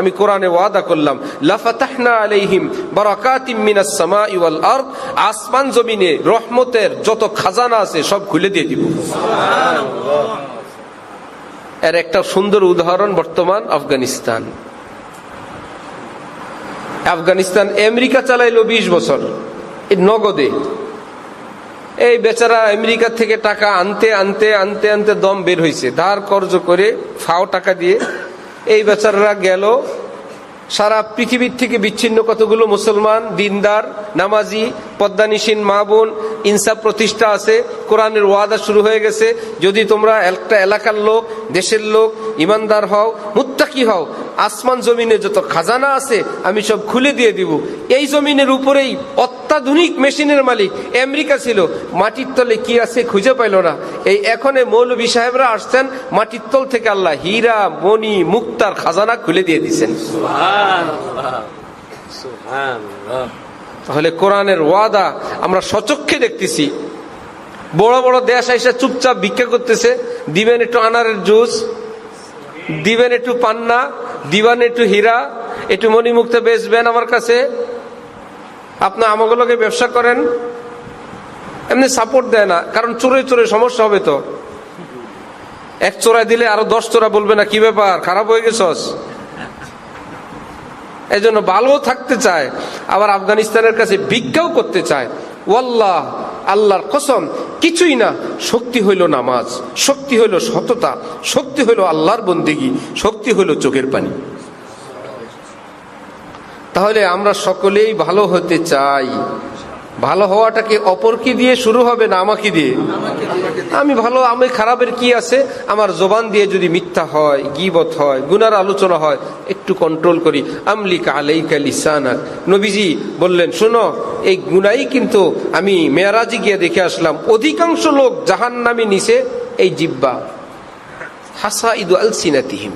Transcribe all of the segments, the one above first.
আমি কোরআনে ওয়াদা করলাম লাফাতাহনা আলাইহিম বারাকাতিম মিনাস সামাই ওয়াল আরদ আসমান জমিনে রহমতের যত খাজানা আছে সব খুলে দিয়ে দিব। এর একটা সুন্দর উদাহরণ বর্তমান আফগানিস্তান। আফগানিস্তান আমেরিকা চালাইলো বিশ বছর এই নগদে। এই বেচারা আমেরিকা থেকে টাকা আনতে আনতে আনতে আনতে দম বের হয়েছে ধার কর্জ করে ফাও টাকা দিয়ে এই বেচারারা গেল। সারা পৃথিবীর থেকে বিচ্ছিন্ন কতগুলো মুসলমান, দিনদার, নামাজি, পদ্মানিসীন মা বোন, ইনসাফ প্রতিষ্ঠা আছে, কোরআনের ওয়াদা শুরু হয়ে গেছে। যদি তোমরা একটা এলাকার লোক, দেশের লোক, ইমানদার হও, মুত্তাকি হও, আসমান জমিনে যত খাজানা আছে, আমি সব খুলে দিয়ে দিব। এই জমিনের উপরেই অত্যাধুনিক মেশিনের মালিক আমেরিকা ছিল। মাটির তলে কি আছে খুঁজে পাইল না। এই এখন মৌলবী সাহেবরা আসছেন মাটির তল থেকে আল্লাহ হীরা মণি মুক্তার খাজানা খুলে দিয়ে দিচ্ছেন তাহলে কোরআনের ওয়াদা আমরা সচক্ষে দেখতেছি। বড় বড় দেশ আইসা চুপচাপ ভিক্ষা করতেছে। দিবেন একটু আনারের জুস দিবেন একটু পান্না দিবেন একটু হীরা একটু মণিমুক্ত বেচবেন আমার কাছে। আপনার আমাগুলোকে ব্যবসা করেন, এমনি সাপোর্ট দেয় না, কারণ চোরে চোরে সমস্যা হবে তো। এক চোরাই দিলে আরও দশ চোরা বলবে না, কি ব্যাপার, খারাপ হয়ে গেছস? এই জন্য ভালো থাকতে চায়, আবার আফগানিস্তানের কাছে ভিক্ষাও করতে চায়। ওয়াল্লাহ, আল্লাহর কসম, কিছুই না, শক্তি হইল নামাজ, শক্তি হইল সততা, শক্তি হইল আল্লাহর বন্দিগি, শক্তি হইল চোখের পানি। তাহলে আমরা সকলেই ভালো হতে চাই। ভালো হওয়াটাকে অপরকে দিয়ে শুরু হবে না আমাকে দিয়ে? আমি ভালো, আমি খারাপের কি আছে? আমার জবান দিয়ে যদি মিথ্যা হয়, গিবত হয়, গুনার আলোচনা হয়, একটু কন্ট্রোল করি। আমলিকা আলাইকা লিসানাক। নবীজি বললেন, শোনো, এই গুনাই কিন্তু আমি মেয়ারাজি গিয়ে দেখে আসলাম। অধিকাংশ লোক জাহান নামে নিছে এই জিব্বা। হাসা ইদু আল সিনাতিহিম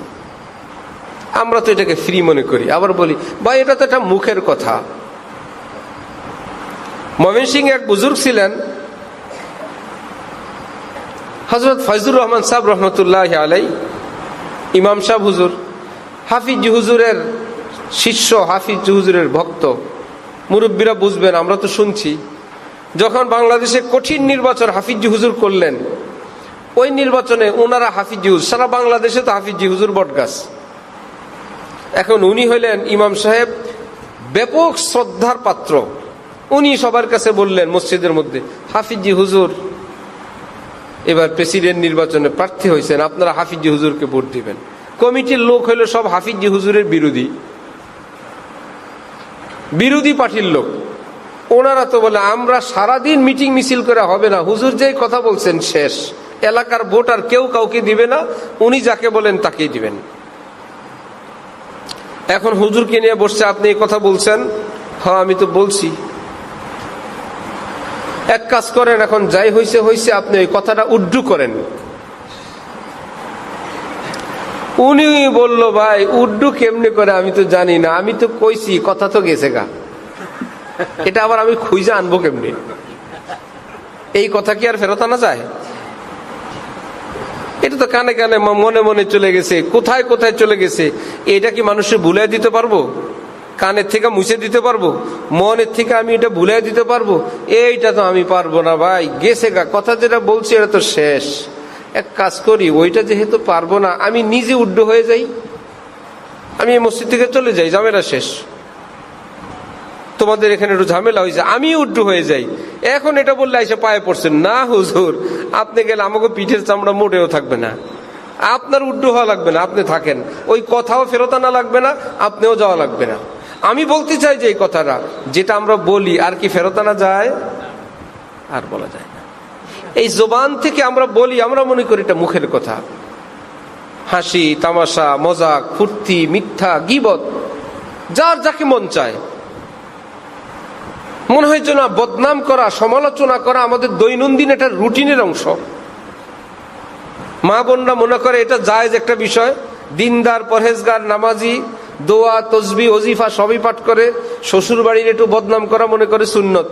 আমরা তো এটাকে ফ্রি মনে করি। আবার বলি, ভাই, এটা তো একটা মুখের কথা। মমিন সিং এক বুজুর্গ ছিলেন। হজরত ফজলুর রহমান সাহেব রহমতুল্লাহ আলাই ইমাম সাহেব হুজুর, হাফিজ হুজুরের শিষ্য, হাফিজ হুজুরের ভক্ত। মুরব্বীরা বুঝবেন, আমরা তো শুনছি। যখন বাংলাদেশে কঠিন নির্বাচন হাফিজ হুজুর করলেন, ওই নির্বাচনে ওনারা হাফিজ হুজুর, সারা বাংলাদেশে তো হাফিজ হুজুর বটগাছ। এখন উনি হইলেন ইমাম সাহেব ব্যাপক শ্রদ্ধার পাত্র। উনি সবার কাছে বললেন মসজিদের মধ্যে, হাফিজি হুজুর, এবার প্রেসিডেন্ট নির্বাচনে প্রার্থী হয়েছেন আপনারা হাফিজি হুজুরকে ভোট দিবেন। কমিটির লোক হইল সব হাফিজি হুজুরের বিরোধী। বিরোধী পার্টির লোক। ওনারা তো বলে, আমরা সারাদিন মিটিং মিছিল করে হবে না, হুজুর যে কথা বলছেন শেষ। এলাকার ভোট আর কেউ কাউকে দিবে না, উনি যাকে বলেন তাকেই দিবেন। এখন হুজুরকে নিয়ে বসছে, আপনি এই কথা বলছেন? হ্যাঁ আমি তো বলছি। এক কাজ করেন, এখন যাই হয়েছে হয়েছে আপনি ওই কথাটা উড্ডু করেন। উনি বলল, ভাই, উড্ডু কেমনে করে? আমি তো জানি না। আমি তো কইছি, কথা তো গেছে গা। এটা আবার আমি খুঁজে আনব কেমনে? এই কথা কি আর ফেরত আনা যায়? তো কানে কানে মনে মনে চলে গেছে, কোথায় কোথায় চলে গেছে, এটা কি মানুষের ভুলাই দিতে পারব? কানের থেকে মুছে দিতে পারব? মনের থেকে আমি এটা ভুলে দিতে পারব? এইটা তো আমি পারব না ভাই, গেছে গা। কথা যেটা বলছি, এটা তো শেষ। এক কাজ করি, ওইটা যেহেতু পারব না, আমি নিজে উড্ড হয়ে যাই। আমি এই মসজিদ থেকে চলে যাই, ঝামেলা শেষ। তোমাদের এখানে একটু ঝামেলা হয়েছে আমি উড্ডু হয়ে যাই। এখন এটা বললে এসে পায়ে পড়ছেন। না, হুজুর আপনি গেলে আমাকে পিঠের চামড়া মোটেও থাকবে না। আপনার উড্ডু হওয়া লাগবে না, আপনি থাকেন। ওই কথাও ফেরত আনা লাগবে না, আপনিও যাওয়া লাগবে না। আমি বলতে চাই যে এই কথাটা, যেটা আমরা বলি, আর কি ফেরত আনা যায়? আর বলা যায় না। এই জোবান থেকে আমরা বলি, আমরা মনে করি এটা মুখের কথা। হাসি, তামাশা মজাক ফুর্তি, মিথ্যা, গিবত, যার যাকে মন চায়। মনে হয় না, বদনাম করা, সমালোচনা করা আমাদের দৈনন্দিন একটা রুটিনের অংশ। মা বোনরা মনে করে এটা জায়জ একটা বিষয়। দিনদার, পরহেজগার, নামাজি, দোয়া, তসবি, ওজিফা সবই পাঠ করে শ্বশুর বাড়ির একটু বদনাম করা মনে করে সুন্নত।